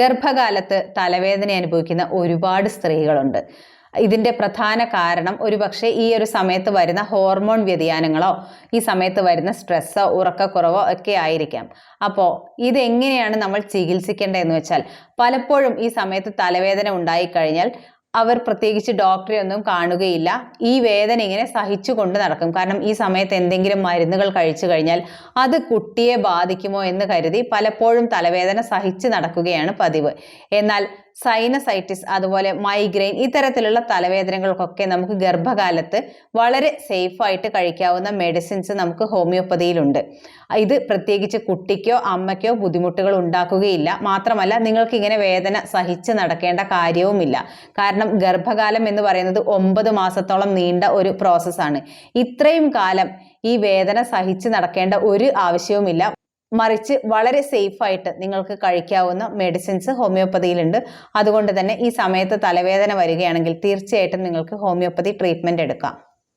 ഗർഭകാലത്ത് തലവേദന അനുഭവിക്കുന്ന ഒരുപാട് സ്ത്രീകളുണ്ട്. ഇതിന്റെ പ്രധാന കാരണം ഒരുപക്ഷെ ഈ ഒരു സമയത്ത് വരുന്ന ഹോർമോൺ വ്യതിയാനങ്ങളോ ഈ സമയത്ത് വരുന്ന സ്ട്രെസ്സോ ഉറക്കക്കുറവോ ഒക്കെ ആയിരിക്കാം. അപ്പോൾ ഇതെങ്ങനെയാണ് നമ്മൾ ചികിത്സിക്കേണ്ടതെന്ന് വെച്ചാൽ പലപ്പോഴും ഈ സമയത്ത് തലവേദന ഉണ്ടായിക്കഴിഞ്ഞാൽ അവർ പ്രത്യേകിച്ച് ഡോക്ടറെ ഒന്നും കാണുകയില്ല. ഈ വേദന ഇങ്ങനെ സഹിച്ചുകൊണ്ട് നടക്കും. കാരണം ഈ സമയത്ത് എന്തെങ്കിലും മരുന്നുകൾ കഴിച്ചു കഴിഞ്ഞാൽ അത് കുട്ടിയെ ബാധിക്കുമോ എന്ന് കരുതി പലപ്പോഴും തലവേദന സഹിച്ച് നടക്കുകയാണ് പതിവ്. എന്നാൽ സൈനസൈറ്റിസ് അതുപോലെ മൈഗ്രെയിൻ ഇത്തരത്തിലുള്ള തലവേദനകൾക്കൊക്കെ നമുക്ക് ഗർഭകാലത്ത് വളരെ സേഫായിട്ട് കഴിക്കാവുന്ന മെഡിസിൻസ് നമുക്ക് ഹോമിയോപ്പതിയിലുണ്ട് ഇത് പ്രത്യേകിച്ച് കുട്ടിക്കോ അമ്മയ്ക്കോ ബുദ്ധിമുട്ടുകൾ ഉണ്ടാക്കുകയില്ല. മാത്രമല്ല നിങ്ങൾക്ക് ഇങ്ങനെ വേദന സഹിച്ച് നടക്കേണ്ട കാര്യവുമില്ല. കാരണം ഗർഭകാലം എന്ന് പറയുന്നത് ഒമ്പത് മാസത്തോളം നീണ്ട ഒരു പ്രോസസ്സാണ് ഇത്രയും കാലം ഈ വേദന സഹിച്ച് നടക്കേണ്ട ഒരു ആവശ്യവുമില്ല. മറിച്ച് വളരെ സേഫായിട്ട് നിങ്ങൾക്ക് കഴിക്കാവുന്ന മെഡിസിൻസ് ഹോമിയോപ്പതിയിലുണ്ട് അതുകൊണ്ട് തന്നെ ഈ സമയത്ത് തലവേദന വരികയാണെങ്കിൽ തീർച്ചയായിട്ടും നിങ്ങൾക്ക് ഹോമിയോപ്പതി ട്രീറ്റ്മെന്റ് എടുക്കാം.